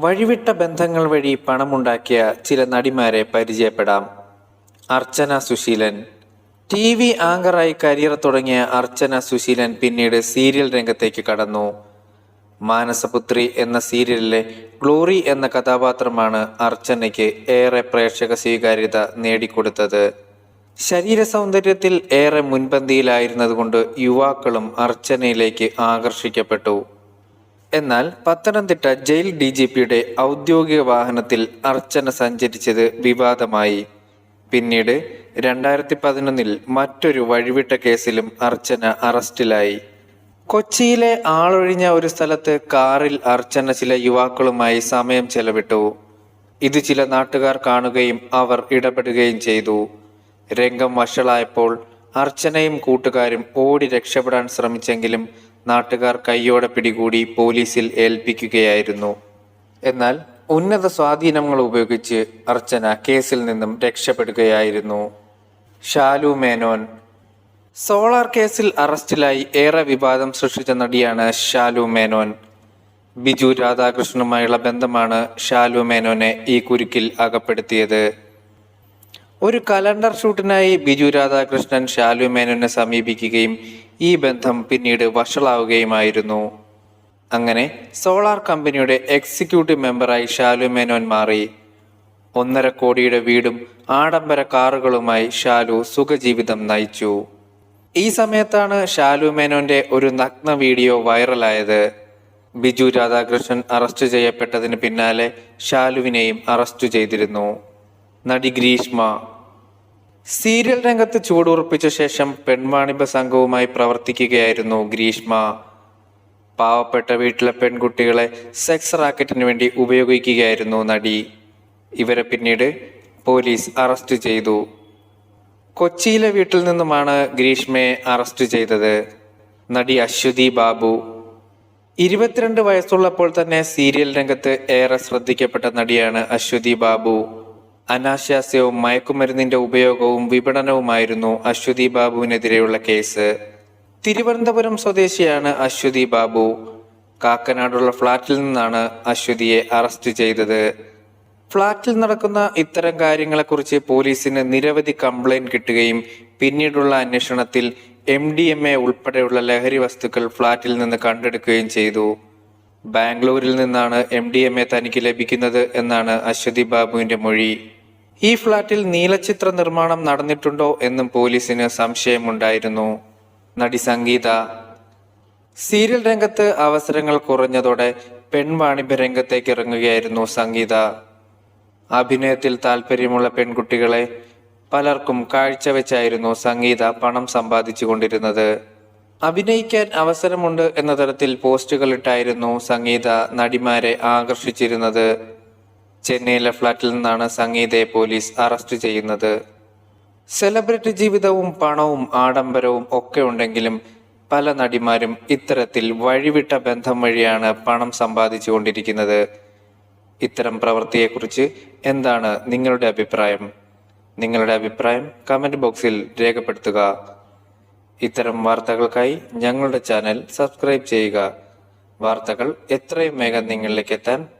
വഴിവിട്ട ബന്ധങ്ങൾ വഴി പണമുണ്ടാക്കിയ ചില നടിമാരെ പരിചയപ്പെടാം. അർച്ചന സുശീലൻ. ടി വി ആങ്കറായി കരിയർ തുടങ്ങിയ അർച്ചന സുശീലൻ പിന്നീട് സീരിയൽ രംഗത്തേക്ക് കടന്നു. മാനസപുത്രി എന്ന സീരിയലിലെ ഗ്ലോറി എന്ന കഥാപാത്രമാണ് അർച്ചനയ്ക്ക് ഏറെ പ്രേക്ഷക സ്വീകാര്യത നേടിക്കൊടുത്തത്. ശരീര സൗന്ദര്യത്തിൽ ഏറെ മുൻപന്തിയിലായിരുന്നതുകൊണ്ട് യുവാക്കളും അർച്ചനയിലേക്ക് ആകർഷിക്കപ്പെട്ടു. എന്നാൽ പത്തനംതിട്ട ജയിൽ ഡി ജി പിയുടെ ഔദ്യോഗിക വാഹനത്തിൽ അർച്ചന സഞ്ചരിച്ചത് വിവാദമായി. പിന്നീട് രണ്ടായിരത്തി പതിനൊന്നിൽ മറ്റൊരു വഴിവിട്ട കേസിലും അർച്ചന അറസ്റ്റിലായി. കൊച്ചിയിലെ ആളൊഴിഞ്ഞ ഒരു സ്ഥലത്ത് കാറിൽ അർച്ചന ചില യുവാക്കളുമായി സമയം ചെലവിട്ടു. ഇത് ചില നാട്ടുകാർ കാണുകയും അവർ ഇടപെടുകയും ചെയ്തു. രംഗം വഷളായപ്പോൾ അർച്ചനയും കൂട്ടുകാരും ഓടി രക്ഷപ്പെടാൻ ശ്രമിച്ചെങ്കിലും നാട്ടുകാർ കൈയോടെ പിടികൂടി പോലീസിൽ ഏൽപ്പിക്കുകയായിരുന്നു. എന്നാൽ ഉന്നത സ്വാധീനങ്ങൾ ഉപയോഗിച്ച് അർച്ചന കേസിൽ നിന്നും രക്ഷപ്പെടുകയായിരുന്നു. ഷാലു മേനോൻ. സോളാർ കേസിൽ അറസ്റ്റിലായി ഏറെ വിവാദം സൃഷ്ടിച്ച നടിയാണ് ഷാലു മേനോൻ. ബിജു രാധാകൃഷ്ണനുമായുള്ള ബന്ധമാണ് ഷാലു മേനോനെ ഈ കുരുക്കിൽ അകപ്പെടുത്തിയത്. ഒരു കലണ്ടർ ഷൂട്ടിനായി ബിജു രാധാകൃഷ്ണൻ ഷാലു മേനോനെ സമീപിക്കുകയും ഈ ബന്ധം പിന്നീട് വഷളാവുകയുമായിരുന്നു. അങ്ങനെ സോളാർ കമ്പനിയുടെ എക്സിക്യൂട്ടീവ് മെമ്പറായി ഷാലു മേനോൻ മാറി. ഒന്നര കോടിയുടെ വീടും ആഡംബര കാറുകളുമായി ഷാലു സുഖജീവിതം നയിച്ചു. ഈ സമയത്താണ് ഷാലു മേനോന്റെ ഒരു നഗ്ന വീഡിയോ വൈറലായത്. ബിജു രാധാകൃഷ്ണൻ അറസ്റ്റ് ചെയ്യപ്പെട്ടതിന് പിന്നാലെ ഷാലുവിനെയും അറസ്റ്റ് ചെയ്തിരുന്നു. നടി ഗ്രീഷ്മ സീരിയൽ രംഗത്ത് ചൂടുറപ്പിച്ച ശേഷം പെൺവാണിഭ സംഘവുമായി പ്രവർത്തിക്കുകയായിരുന്നു ഗ്രീഷ്മ. പാവപ്പെട്ട വീട്ടിലെ പെൺകുട്ടികളെ സെക്സ് റാക്കറ്റിന് വേണ്ടി ഉപയോഗിക്കുകയായിരുന്നു നടി. ഇവരെ പിന്നീട് പോലീസ് അറസ്റ്റ് ചെയ്തു. കൊച്ചിയിലെ വീട്ടിൽ നിന്നുമാണ് ഗ്രീഷ്മയെ അറസ്റ്റ് ചെയ്തത്. നടി അശ്വതി ബാബു. ഇരുപത്തിരണ്ട് വയസ്സുള്ളപ്പോൾ തന്നെ സീരിയൽ രംഗത്ത് ഏറെ ശ്രദ്ധിക്കപ്പെട്ട നടിയാണ് അശ്വതി ബാബു. അനാശാസ്യവും മയക്കുമരുന്നിന്റെ ഉപയോഗവും വിപണനവുമായിരുന്നു അശ്വതി ബാബുവിനെതിരെയുള്ള കേസ്. തിരുവനന്തപുരം സ്വദേശിയാണ് അശ്വതി ബാബു. കാക്കനാടുള്ള ഫ്ളാറ്റിൽ നിന്നാണ് അശ്വതിയെ അറസ്റ്റ് ചെയ്തത്. ഫ്ളാറ്റിൽ നടക്കുന്ന ഇത്തരം കാര്യങ്ങളെക്കുറിച്ച് പോലീസിന് നിരവധി കംപ്ലൈന്റ് കിട്ടുകയും പിന്നീടുള്ള അന്വേഷണത്തിൽ എം ഡി എം എ ഉൾപ്പെടെയുള്ള ലഹരി വസ്തുക്കൾ ഫ്ളാറ്റിൽ നിന്ന് കണ്ടെടുക്കുകയും ചെയ്തു. ബാംഗ്ലൂരിൽ നിന്നാണ് എം ഡി എം എ തനിക്ക് ലഭിക്കുന്നത് എന്നാണ് അശ്വതി ബാബുവിന്റെ മൊഴി. ഈ ഫ്ളാറ്റിൽ നീലചിത്ര നിർമ്മാണം നടന്നിട്ടുണ്ടോ എന്നും പോലീസിന് സംശയമുണ്ടായിരുന്നു. നടി സംഗീത സീരിയൽ രംഗത്ത് അവസരങ്ങൾ കുറഞ്ഞതോടെ പെൺവാണിഭ്യ രംഗത്തേക്ക് ഇറങ്ങുകയായിരുന്നു സംഗീത. അഭിനയത്തിൽ താല്പര്യമുള്ള പെൺകുട്ടികളെ പലർക്കും കാഴ്ചവെച്ചായിരുന്നു സംഗീത പണം സമ്പാദിച്ചു കൊണ്ടിരുന്നത് അഭിനയിക്കാൻ അവസരമുണ്ട് എന്ന തരത്തിൽ പോസ്റ്റുകൾ ഇട്ടായിരുന്നു സംഗീത നടിമാരെ ആകർഷിച്ചിരുന്നത്. ചെന്നൈയിലെ ഫ്ളാറ്റിൽ നിന്നാണ് സംഗീതയെ പോലീസ് അറസ്റ്റ് ചെയ്യുന്നത്. സെലിബ്രിറ്റി ജീവിതവും പണവും ആഡംബരവും ഒക്കെ ഉണ്ടെങ്കിലും പല നടിമാരും ഇത്തരത്തിൽ വഴിവിട്ട ബന്ധം വഴിയാണ് പണം സമ്പാദിച്ചു കൊണ്ടിരിക്കുന്നത് ഇത്തരം പ്രവൃത്തിയെക്കുറിച്ച് എന്താണ് നിങ്ങളുടെ അഭിപ്രായം? നിങ്ങളുടെ അഭിപ്രായം കമന്റ് ബോക്സിൽ രേഖപ്പെടുത്തുക. ഇത്തരം വാർത്തകൾക്കായി ഞങ്ങളുടെ ചാനൽ സബ്സ്ക്രൈബ് ചെയ്യുക. വാർത്തകൾ എത്രയും വേഗം നിങ്ങളിലേക്ക് എത്താൻ